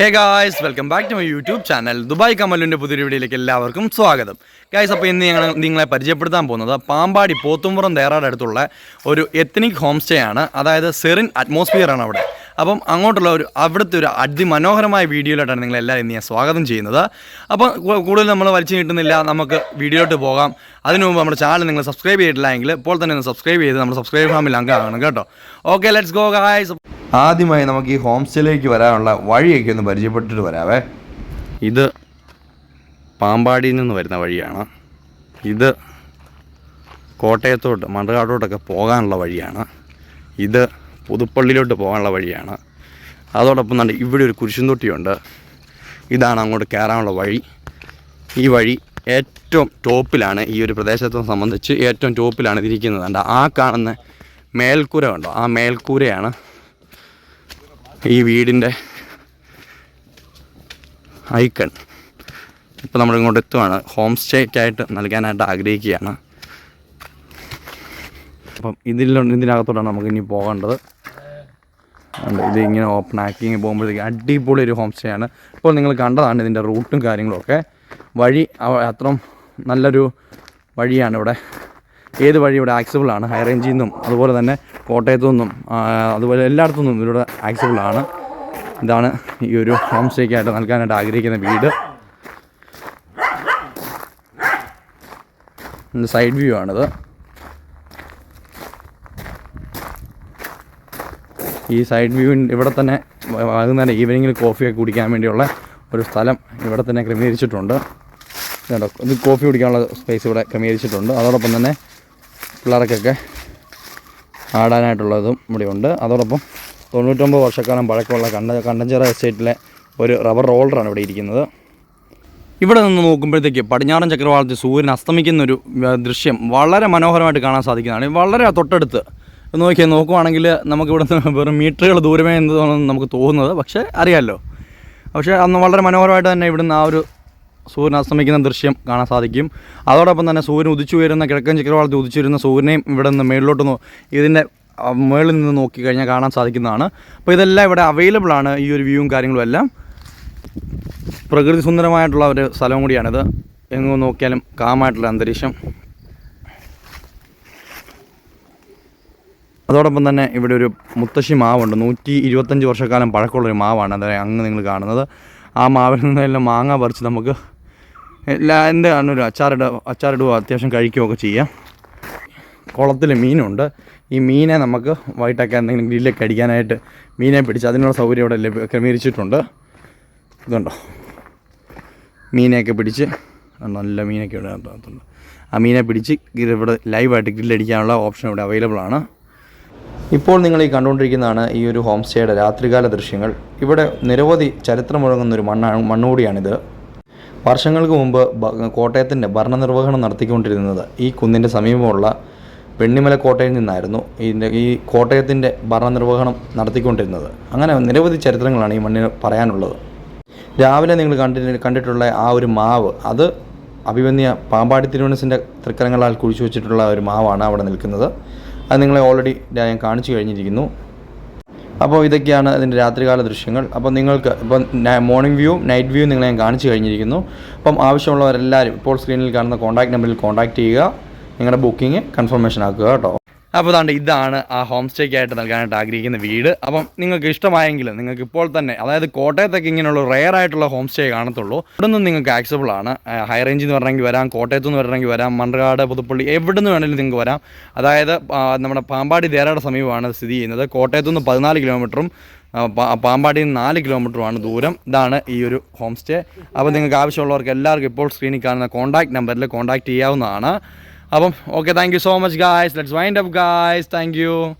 Hey guys welcome back to my YouTube channel Dubai കമലിന്റെ പുതിയൊരു വീഡിയോയിലേക്ക് എല്ലാവർക്കും സ്വാഗതം. ഗായ്സ് അപ്പോൾ ഇന്ന് ഞങ്ങൾ നിങ്ങളെ പരിചയപ്പെടുത്താൻ പോകുന്നത് പാമ്പാടി പോത്തുംപുറം തേറാട് അടുത്തുള്ള ഒരു എത്നിക് ഹോം സ്റ്റേ ആണ് അതായത് സെറിൻ അറ്റ്മോസ്ഫിയർ ആണ് അവിടെ. അപ്പം അങ്ങോട്ടുള്ള ഒരു അവിടുത്തെ ഒരു അതിമനോഹരമായ വീഡിയോയിലോട്ടാണ് നിങ്ങളെല്ലാവരും ഇന്ന് ഞാൻ സ്വാഗതം ചെയ്യുന്നത്. അപ്പം കൂടുതൽ നമ്മൾ വലിച്ചു കിട്ടുന്നില്ല നമുക്ക് വീഡിയോയിലോട്ട് പോകാം. അതിനു മുമ്പ് നമ്മുടെ ചാനൽ നിങ്ങൾ സബ്സ്ക്രൈബ് ചെയ്തിട്ടില്ല എങ്കിൽ ഇപ്പോൾ തന്നെ ഒന്ന് സബ്സ്ക്രൈബ് ചെയ്ത് നമ്മുടെ സബ്സ്ക്രൈബ് ഫാമിൽ അംഗമാണ് കേട്ടോ. ഓക്കെ ലെറ്റ്സ് ഗോ ഗായ്സ് ആദ്യമായി നമുക്ക് ഈ ഹോം സ്റ്റേയിലേക്ക് വരാനുള്ള വഴിയൊക്കെ ഒന്ന് പരിചയപ്പെട്ടിട്ട് വരാവേ. ഇത് പാമ്പാടിയിൽ നിന്ന് വരുന്ന വഴിയാണ്. ഇത് കോട്ടയത്തോട്ട് മണ്ടകാട്ടോട്ടൊക്കെ പോകാനുള്ള വഴിയാണ്. ഇത് പുതുപ്പള്ളിയിലോട്ട് പോകാനുള്ള വഴിയാണ്. അതോടൊപ്പം തന്നെ ഇവിടെ ഒരു കുരിശുംതൊട്ടിയുണ്ട്. ഇതാണ് അങ്ങോട്ട് കയറാനുള്ള വഴി. ഈ വഴി ഏറ്റവും ടോപ്പിലാണ് ഈ ഒരു പ്രദേശത്തെ സംബന്ധിച്ച് ഏറ്റവും ടോപ്പിലാണ് ഇതിരിക്കുന്നത്. ആ കാണുന്ന മേൽക്കൂര ഉണ്ടോ ആ മേൽക്കൂരയാണ് ഈ വീടിന്റെ ഐക്കൺ. ഇപ്പോൾ നമ്മൾ ഇങ്ങോട്ട് എത്തുവാണ്. ഹോം സ്റ്റേക്കായിട്ട് നൽകാനായിട്ട് ആഗ്രഹിക്കുകയാണ്. അപ്പം ഇതിലുണ്ട് ഇതിനകത്തോട്ടാണ് നമുക്ക് ഇനി പോകേണ്ടത്. ഇത് ഇങ്ങനെ ഓപ്പൺ ആക്കി പോകുമ്പോഴത്തേക്ക് അടിപൊളി ഒരു ഹോം സ്റ്റേ ആണ്. ഇപ്പോൾ നിങ്ങൾ കണ്ടതാണ് ഇതിന്റെ റൂട്ടും കാര്യങ്ങളൊക്കെ. വഴി അത്രയും നല്ലൊരു വഴിയാണ് ഇവിടെ. ഏത് വഴി ഇവിടെ ആക്സിബിൾ ആണ്? ഹൈ റേഞ്ചിൽ നിന്നും അതുപോലെ തന്നെ കോട്ടയത്തു നിന്നും അതുപോലെ എല്ലായിടത്തു നിന്നും ഇവിടെ ആക്സിബിൾ ആണ്. ഇതാണ് ഈ ഒരു ഹോം സ്റ്റേക്കായിട്ട് നൽകാനായിട്ട് ആഗ്രഹിക്കുന്ന വീട്. സൈഡ് വ്യൂ ആണിത്. ഈ സൈഡ് വ്യൂ ഇവിടെ തന്നെ വൈകുന്നേരം ഈവനിങ്ങിൽ കോഫിയൊക്കെ കുടിക്കാൻ വേണ്ടിയുള്ള ഒരു സ്ഥലം ഇവിടെ തന്നെ ക്രമീകരിച്ചിട്ടുണ്ട്. ഇത് കോഫി കുടിക്കാനുള്ള സ്പേസ് ഇവിടെ ക്രമീകരിച്ചിട്ടുണ്ട്. അതോടൊപ്പം തന്നെ പിള്ളേർക്കൊക്കെ ആടാനായിട്ടുള്ളതും ഇവിടെ ഉണ്ട്. അതോടൊപ്പം തൊണ്ണൂറ്റൊമ്പത് വർഷക്കാലം പഴക്കമുള്ള കണ്ട കണ്ടഞ്ചിറ എസ്റ്റേറ്റിലെ ഒരു റബ്ബർ റോളറാണ് ഇവിടെ ഇരിക്കുന്നത്. ഇവിടെ നിന്ന് നോക്കുമ്പോഴത്തേക്ക് പടിഞ്ഞാറൻ ചക്രവാളത്തിൽ സൂര്യൻ അസ്തമിക്കുന്ന ഒരു ദൃശ്യം വളരെ മനോഹരമായിട്ട് കാണാൻ സാധിക്കുന്നതാണ്. വളരെ തൊട്ടടുത്ത് നോക്കിയാൽ നോക്കുവാണെങ്കിൽ നമുക്കിവിടെ നിന്ന് വെറും മീറ്ററുകൾ ദൂരമേ എന്ന് നമുക്ക് തോന്നുന്നത്. പക്ഷേ അറിയാമല്ലോ പക്ഷേ അന്ന് വളരെ മനോഹരമായിട്ട് തന്നെ ഇവിടുന്ന് ആ ഒരു സൂര്യൻ അസ്തമിക്കുന്ന ദൃശ്യം കാണാൻ സാധിക്കും. അതോടൊപ്പം തന്നെ സൂര്യൻ ഉദിച്ചു വരുന്ന കിഴക്കൻ ചക്രവാളത്തിൽ ഉദിച്ചു വരുന്ന സൂര്യനെയും ഇവിടെ നിന്ന് മേളിലോട്ട് ഇതിന്റെ മേളിൽ നിന്ന് നോക്കിക്കഴിഞ്ഞാൽ കാണാൻ സാധിക്കുന്നതാണ്. അപ്പോൾ ഇതെല്ലാം ഇവിടെ അവൈലബിൾ ആണ് ഈ ഒരു വ്യൂവും കാര്യങ്ങളും എല്ലാം. പ്രകൃതി സുന്ദരമായിട്ടുള്ള ഒരു സ്ഥലം കൂടിയാണിത്. എങ്ങോ നോക്കിയാലും കാമായിട്ടുള്ള അന്തരീക്ഷം. അതോടൊപ്പം തന്നെ ഇവിടെ ഒരു മുത്തശ്ശി മാവുണ്ട്. നൂറ്റി ഇരുപത്തഞ്ച് വർഷക്കാലം പഴക്കമുള്ളൊരു മാവാണ് അതായത് അങ്ങ് നിങ്ങൾ കാണുന്നത്. ആ മാവിൽ നിന്നെല്ലാം മാങ്ങ പറിച്ച് നമുക്ക് എന്താണ് ഒരു അച്ചാറിട അച്ചാറിടുക അത്യാവശ്യം കഴിക്കുകയൊക്കെ ചെയ്യാം. കുളത്തിൽ മീനുണ്ട്. ഈ മീനെ നമുക്ക് വൈകിട്ടൊക്കെ എന്തെങ്കിലും ഗ്രില്ലൊക്കെ അടിക്കാനായിട്ട് മീനെ പിടിച്ച് അതിനുള്ള സൗകര്യം ഇവിടെ ലഭ്യ ക്രമീകരിച്ചിട്ടുണ്ട്. ഇതുണ്ടോ? മീനെയൊക്കെ പിടിച്ച് നല്ല മീനൊക്കെ ഇവിടെ നടത്തുന്നുണ്ട് ആ മീനെ പിടിച്ച് ഇവിടെ ലൈവായിട്ട് ഗ്രില്ലടിക്കാനുള്ള ഓപ്ഷൻ ഇവിടെ അവൈലബിൾ ആണ് ഇപ്പോൾ നിങ്ങൾ ഈ കണ്ടുകൊണ്ടിരിക്കുന്നതാണ് ഈ ഒരു ഹോം സ്റ്റേയുടെ രാത്രികാല ദൃശ്യങ്ങൾ. ഇവിടെ നിരവധി ചരിത്രമുഴങ്ങുന്ന ഒരു മണ്ണാണ് മണ്ണുകൂടിയാണിത്. വർഷങ്ങൾക്ക് മുമ്പ് കോട്ടയത്തിന്റെ ഭരണനിർവഹണം നടത്തിക്കൊണ്ടിരുന്നത് ഈ കുന്നിന്റെ സമീപമുള്ള വെണ്ണിമല കോട്ടയിൽ നിന്നായിരുന്നു ഇതിന്റെ ഈ കോട്ടയത്തിന്റെ ഭരണനിർവഹണം നടത്തിക്കൊണ്ടിരുന്നത്. അങ്ങനെ നിരവധി ചരിത്രങ്ങളാണ് ഈ മണ്ണിന് പറയാനുള്ളത്. രാവിലെ നിങ്ങൾ കണ്ടി കണ്ടിട്ടുള്ള ആ ഒരു മാവ് അത് അഭിമന്യ പാമ്പാടി തിരുവനസിന്റെ തൃക്കരങ്ങളാൽ കുഴിച്ചു വെച്ചിട്ടുള്ള ഒരു മാവാണ് അവിടെ നിൽക്കുന്നത്. അത് നിങ്ങളെ ഓൾറെഡി ഞാൻ കാണിച്ചു കഴിഞ്ഞിരിക്കുന്നു. അപ്പോൾ ഇതൊക്കെയാണ് ഇതിന്റെ രാത്രികാല ദൃശ്യങ്ങൾ. അപ്പോൾ നിങ്ങൾക്ക് ഇപ്പം മോർണിംഗ് വ്യൂ നൈറ്റ് വ്യൂ നിങ്ങളെ ഞാൻ കാണിച്ചു കഴിഞ്ഞിരിക്കുന്നു. അപ്പം ആവശ്യമുള്ളവരെല്ലാവരും ഇപ്പോൾ സ്ക്രീനിൽ കാണുന്ന കോൺടാക്ട് നമ്പറിൽ കോൺടാക്ട് ചെയ്യുക. നിങ്ങളുടെ ബുക്കിംഗ് കൺഫർമേഷൻ ആക്കുക കേട്ടോ. അപ്പോൾ അതാണ്ട് ഇതാണ് ആ ഹോം സ്റ്റേക്ക് ആയിട്ട് നൽകാനായിട്ട് ആഗ്രഹിക്കുന്ന വീട്. അപ്പം നിങ്ങൾക്ക് ഇഷ്ടമായെങ്കിൽ നിങ്ങൾക്ക് ഇപ്പോൾ തന്നെ അതായത് കോട്ടയത്തൊക്കെ ഇങ്ങനെയുള്ള റെയർ ആയിട്ടുള്ള ഹോം സ്റ്റേ കാണത്തുള്ളൂ. ഇവിടെ നിന്ന് നിങ്ങൾക്ക് ആക്സബിൾ ആണ്. ഹൈ റേഞ്ച് എന്ന് വരണമെങ്കിൽ വരാം കോട്ടയത്ത് എന്ന് വരണമെങ്കിൽ വരാം മണ്ണാട് പുതുപ്പള്ളി എവിടെ നിന്ന് വേണമെങ്കിലും നിങ്ങൾക്ക് വരാം. അതായത് നമ്മുടെ പാമ്പാടി ദേരയുടെ സമീപമാണ് സ്ഥിതി ചെയ്യുന്നത്. കോട്ടയത്തു നിന്ന് പതിനാല് കിലോമീറ്ററും പാമ്പാടിയിൽ നിന്ന് നാല് കിലോമീറ്ററുമാണ് ദൂരം. ഇതാണ് ഈ ഒരു ഹോം സ്റ്റേ അപ്പോൾ നിങ്ങൾക്ക് ആവശ്യമുള്ളവർക്ക് എല്ലാവർക്കും ഇപ്പോൾ സ്ക്രീനിൽ കാണുന്ന കോൺടാക്ട് നമ്പറിൽ കോൺടാക്ട് ചെയ്യാവുന്നതാണ്. അപ്പം okay thank you so much guys let's wind up guys thank you